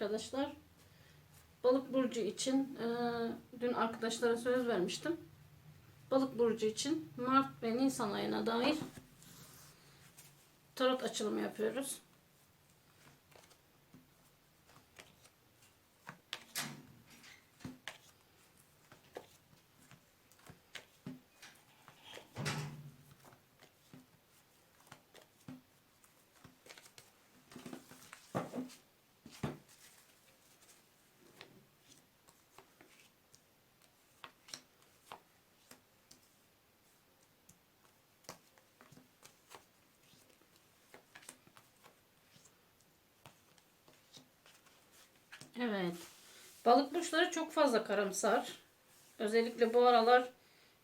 arkadaşlar. Balık burcu için e, dün arkadaşlara söz vermiştim. Balık burcu için Mart ve Nisan ayına dair tarot açılımı yapıyoruz. Evet. Balık burçları çok fazla karamsar. Özellikle bu aralar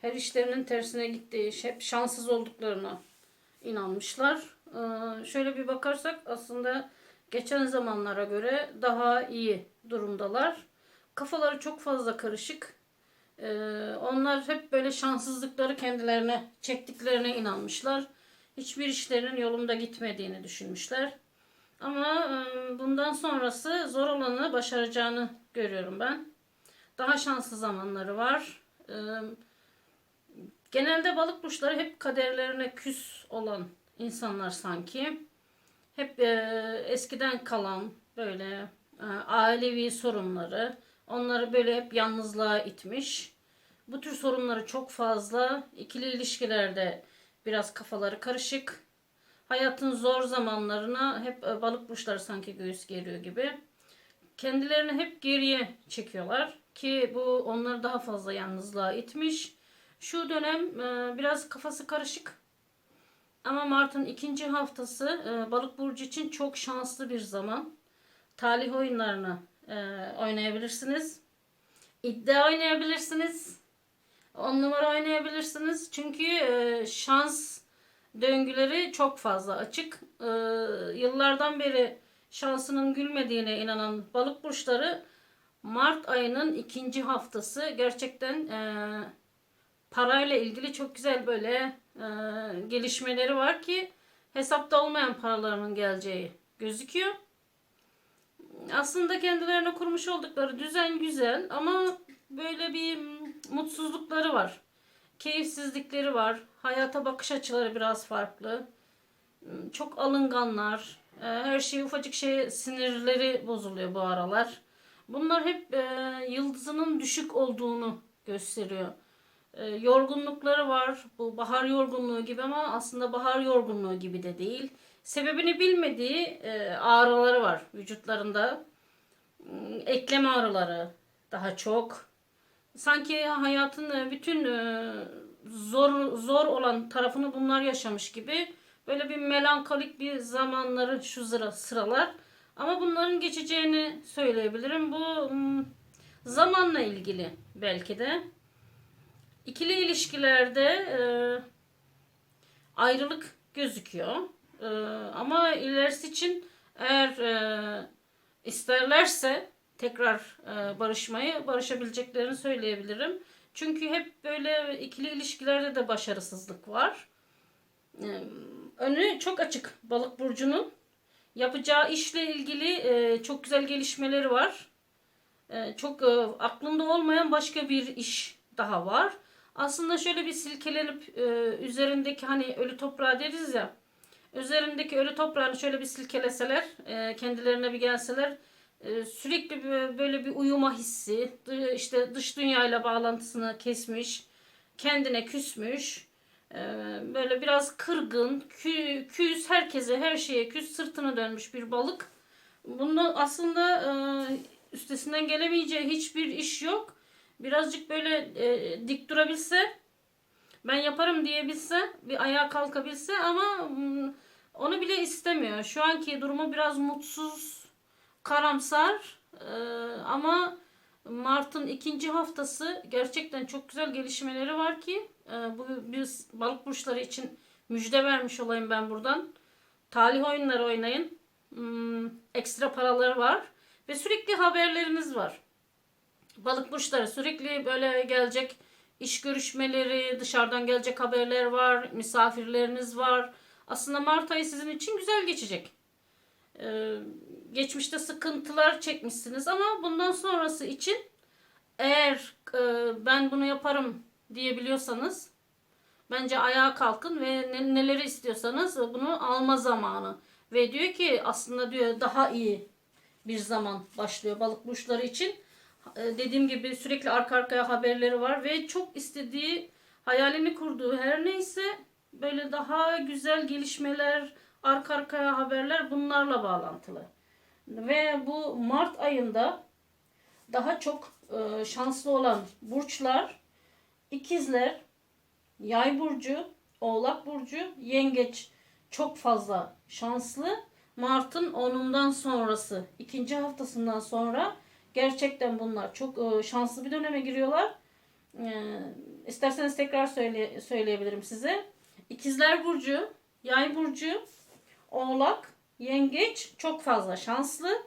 her işlerinin tersine gittiği, hep şanssız olduklarına inanmışlar. Ee, şöyle bir bakarsak aslında geçen zamanlara göre daha iyi durumdalar. Kafaları çok fazla karışık. Ee, onlar hep böyle şanssızlıkları kendilerine çektiklerine inanmışlar. Hiçbir işlerinin yolunda gitmediğini düşünmüşler. Ama bundan sonrası zor olanı başaracağını görüyorum ben. Daha şanslı zamanları var. Genelde balık burçları hep kaderlerine küs olan insanlar sanki. Hep eskiden kalan böyle ailevi sorunları onları böyle hep yalnızlığa itmiş. Bu tür sorunları çok fazla. İkili ilişkilerde biraz kafaları karışık. Hayatın zor zamanlarına hep e, balık burçları sanki göğüs geriyor gibi. Kendilerini hep geriye çekiyorlar ki bu onları daha fazla yalnızlığa itmiş. Şu dönem e, biraz kafası karışık. Ama Mart'ın ikinci haftası e, balık burcu için çok şanslı bir zaman. Talih oyunlarını oynayabilirsiniz. İddia oynayabilirsiniz. On numara oynayabilirsiniz. Çünkü şans döngüleri çok fazla açık. E, yıllardan beri şansının gülmediğine inanan balık burçları Mart ayının ikinci haftası gerçekten e, parayla ilgili çok güzel böyle e, gelişmeleri var ki hesapta olmayan paralarının geleceği gözüküyor. Aslında kendilerine kurmuş oldukları düzen güzel ama böyle bir mutsuzlukları var. Keyifsizlikleri var. Hayata bakış açıları biraz farklı. Çok alınganlar. E, Her şey ufacık şey sinirleri bozuluyor bu aralar. Bunlar hep e, yıldızının düşük olduğunu gösteriyor. E, yorgunlukları var. Bu bahar yorgunluğu gibi ama aslında bahar yorgunluğu gibi de değil. Sebebini bilmediği e, ağrıları var vücutlarında. Hmm, Eklem ağrıları daha çok. Sanki hayatın e, bütün e, zor zor olan tarafını bunlar yaşamış gibi. Böyle bir melankolik bir zamanları şu sıra, sıralar. Ama bunların geçeceğini söyleyebilirim. Bu zamanla ilgili belki de. İkili ilişkilerde e, ayrılık gözüküyor. Ama ilerisi için eğer isterlerse tekrar e, barışmayı barışabileceklerini söyleyebilirim. Çünkü hep böyle ikili ilişkilerde de başarısızlık var. E, önü çok açık balık burcunun. Yapacağı işle ilgili e, çok güzel gelişmeleri var. E, çok e, aklında olmayan başka bir iş daha var. Aslında şöyle bir silkelenip e, üzerindeki hani ölü toprağı deriz ya. Üzerindeki ölü toprağını şöyle bir silkeleseler, e, kendilerine bir gelseler sürekli bir- böyle bir uyuma hissi, işte dış dünyayla bağlantısını kesmiş, kendine küsmüş, e, böyle biraz kırgın, kü, küs, herkese, her şeye küs, sırtını dönmüş bir balık. Bunda aslında e, üstesinden gelemeyeceği hiçbir iş yok. Birazcık böyle e, dik durabilse, ben yaparım diyebilse, bir ayağa kalkabilse ama mm, onu bile istemiyor. Şu anki durumu biraz mutsuz, karamsar e, ama Mart'ın ikinci haftası gerçekten çok güzel gelişmeleri var ki e, bu biz balık burçları için müjde vermiş olayım ben buradan. Talih oyunları oynayın. Hmm, ekstra paraları var ve sürekli haberleriniz var. Balık burçları sürekli böyle gelecek iş görüşmeleri, dışarıdan gelecek haberler var, misafirleriniz var. Aslında Mart ayı sizin için güzel geçecek. Ee, geçmişte sıkıntılar çekmişsiniz ama bundan sonrası için eğer e, ben bunu yaparım diyebiliyorsanız bence ayağa kalkın ve ne- neleri istiyorsanız bunu alma zamanı. Ve diyor ki aslında diyor daha iyi bir zaman başlıyor balık burçları için. E, dediğim gibi sürekli arka arkaya haberleri var ve çok istediği hayalini kurduğu her neyse böyle daha güzel gelişmeler arka arkaya haberler bunlarla bağlantılı. Ve bu Mart ayında daha çok e, şanslı olan burçlar ikizler, yay burcu, oğlak burcu, yengeç çok fazla şanslı. Mart'ın 10'undan sonrası, ikinci haftasından sonra gerçekten bunlar çok e, şanslı bir döneme giriyorlar. E, isterseniz tekrar söyle, söyleyebilirim size. İkizler burcu, yay burcu, oğlak, yengeç çok fazla şanslı.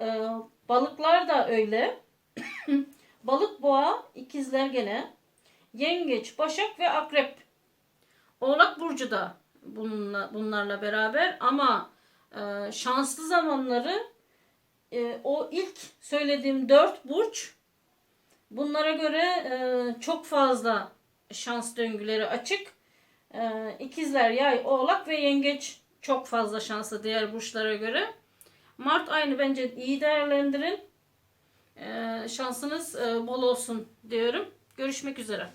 E, balıklar da öyle. Balık, boğa, ikizler gene. Yengeç, başak ve akrep. Oğlak burcu da bununla, bunlarla beraber ama e, şanslı zamanları e, o ilk söylediğim dört burç bunlara göre e, çok fazla şans döngüleri açık. E, ikizler, yay, oğlak ve yengeç çok fazla şanslı diğer burçlara göre. Mart ayını bence iyi değerlendirin. E, şansınız e, bol olsun diyorum. Görüşmek üzere.